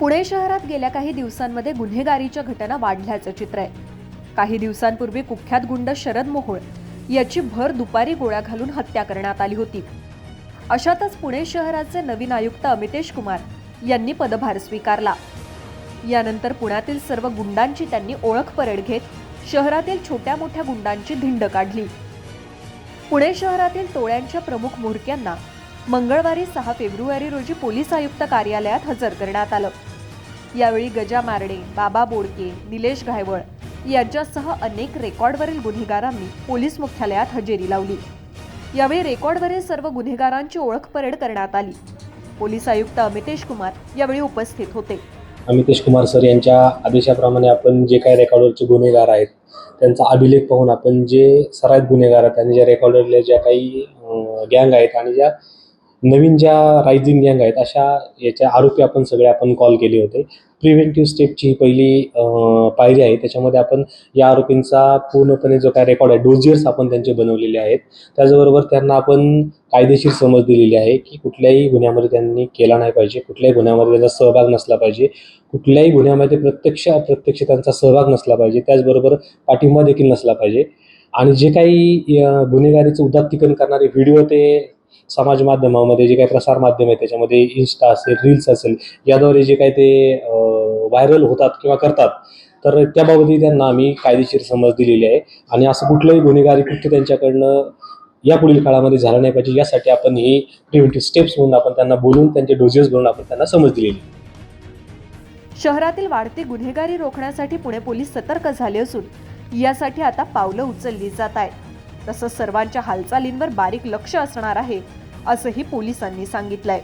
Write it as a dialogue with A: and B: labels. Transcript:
A: पुणे शहरात गेल्या काही दिवसांमध्ये गुन्हेगारीच्या घटना वाढल्याचं चित्र आहे. काही दिवसांपूर्वी कुख्यात गुंड शरद मोहोळ याची भर दुपारी गोळ्या घालून हत्या करण्यात आली होती. अशातच पुणे शहराचे नवीन आयुक्त अमितेश कुमार यांनी पदभार स्वीकारला. यानंतर पुण्यातील सर्व गुंडांची त्यांनी ओळख परेड घेत शहरातील छोट्या मोठ्या गुंडांची धिंड काढली. पुणे शहरातील टोळ्यांच्या प्रमुख म्होरक्यांना मंगळवारी सहा फेब्रुवारी रोजी पोलीस आयुक्त कार्यालयात हजर करण्यात आलं. यावेळी गजा मारडे बाबा बोडके निलेश घायवळ यांच्यासह अनेक रेकॉर्डवरील गुन्हेगारांनी पोलीस मुख्यालयात हजेरी लावली. यावेळी रेकॉर्डवरील सर्व गुन्हेगारांची ओळख परेड करण्यात आली. पोलीस आयुक्त अमितेश कुमार यावेळी उपस्थित होते.
B: अमितेश कुमार सर यांच्या आदेशाप्रमाणे आपण जे काही रेकॉर्डवरचे गुन्हेगार आहेत त्यांचा अभिलेख पाहून आपण जे सराईत गुन्हेगार आहेत आणि ज्या रेकॉर्डवरल्या ज्या काही गँग आहेत आणि ज्या नवीन ज्या रायझिंग गँग आहेत अशा याच्या आरोपी आपण सगळे आपण कॉल केले होते. प्रिव्हेंटिव्ह स्टेपची ही पहिली पायरी आहे. त्याच्यामध्ये आपण या आरोपींचा पूर्णपणे जो काय रेकॉर्ड आहे डोजियर्स आपण त्यांचे बनवलेले आहेत. त्याचबरोबर त्यांना आपण कायदेशीर समज दिलेली आहे की कुठल्याही गुन्ह्यामध्ये त्यांनी केला नाही पाहिजे कुठल्याही गुन्ह्यामध्ये त्यांचा सहभाग नसला पाहिजे कुठल्याही गुन्ह्यामध्ये प्रत्यक्ष अप्रत्यक्ष त्यांचा सहभाग नसला पाहिजे त्याचबरोबर पाठिंबा देखील नसला पाहिजे. आणि जे काही गुन्हेगारीचं उदात्तीकरण करणारे व्हिडिओ ते समाज माध्यमामध्ये जे काही प्रसार माध्यम आहे त्याच्यामध्ये इन्स्टा असेल रील्स असेल याद्वारे जे काही ते व्हायरल होतात किंवा करतात तर त्याबाबतही त्यांना आम्ही कायदेशीर समज दिलेली आहे. आणि असं कुठलंही गुन्हेगारी कृत्य त्यांच्याकडनं या पुढील काळामध्ये झालं नाही पाहिजे यासाठी आपण ही प्रिव्हेंटिव्ह स्टेप्स म्हणून आपण त्यांना बोलून त्यांचे डोजेस बनवून आपण त्यांना समज दिलेली
A: शहरातील वाढती गुन्हेगारी रोखण्यासाठी पुणे पोलीस सतर्क झाले असून यासाठी आता पावलं उचलली जात आहेत. तसंच सर्वांच्या हालचालींवर बारीक लक्ष असणार आहे असंही पोलिसांनी सांगितलंय.